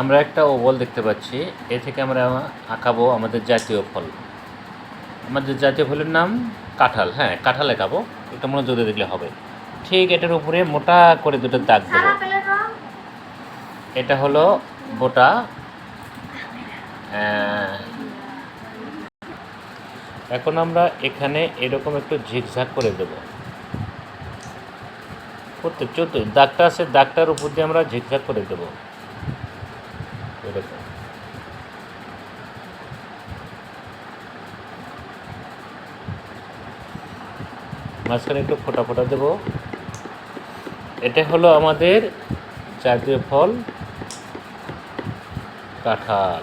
আমরা একটা ওভল দেখতে পাচ্ছি। এ থেকে আমরা আঁকাবো আমাদের জাতীয় ফল। আমাদের জাতীয় ফলের নাম কাঁঠাল। হ্যাঁ কাঁঠাল আঁকাবো। এটা মনোযোগ দিয়ে দেখলে হবে। ঠিক এটার উপরে মোটা করে দুটো দাগ দেবো। এটা হলো বোটা এখন আমরা এখানে এরকম একটু ঝিকঝাক করে দেব। করতে চোদ্দ দাগটা আছে দাগটার উপর দিয়ে আমরা ঝিকঝাক করে দেব। এরকম মাঝখানে একটু ফোটা ফোটা দেব। এটা হলো আমাদের জাতীয় ফল কাঁঠাল।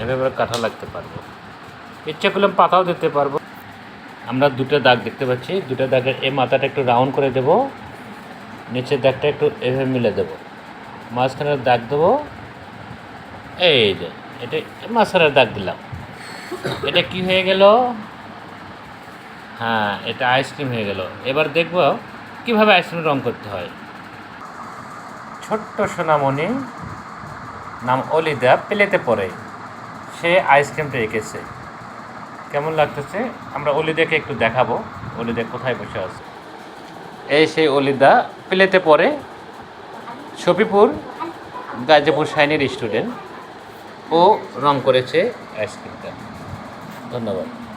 এভাবে কাঁঠাল রাখতে পারব। ইচ্ছা করলে পাতাও দিতে পারব। আমরা দুটো দাগ দেখতে পাচ্ছি। দুটো দাগের এই মাথাটা একটু রাউন্ড করে দেব। নিচের দাগটা একটু এভাবে মিলে দেব। মাঝখানের দাগ দেবো। এই যে, এটা মাঝখানের দাগ দিলাম। এটা কি হয়ে গেল? হ্যাঁ এটা আইসক্রিম হয়ে গেল। এবার দেখব কীভাবে আইসক্রিম রং করতে হয়। ছোট্ট সোনামণি নাম অলিদা প্লেতে পড়ে সে আইসক্রিমটা এঁকেছে। কেমন লাগতেছে? আমরা অলিদাকে একটু দেখাবো। অলিদা কোথায় বসে আছে? এই সেই অলিদা প্লেতে পড়ে শফিপুর গাজীপুর সাইনের স্টুডেন্ট ও রং করেছে আইসক্রিমটা ধন্যবাদ।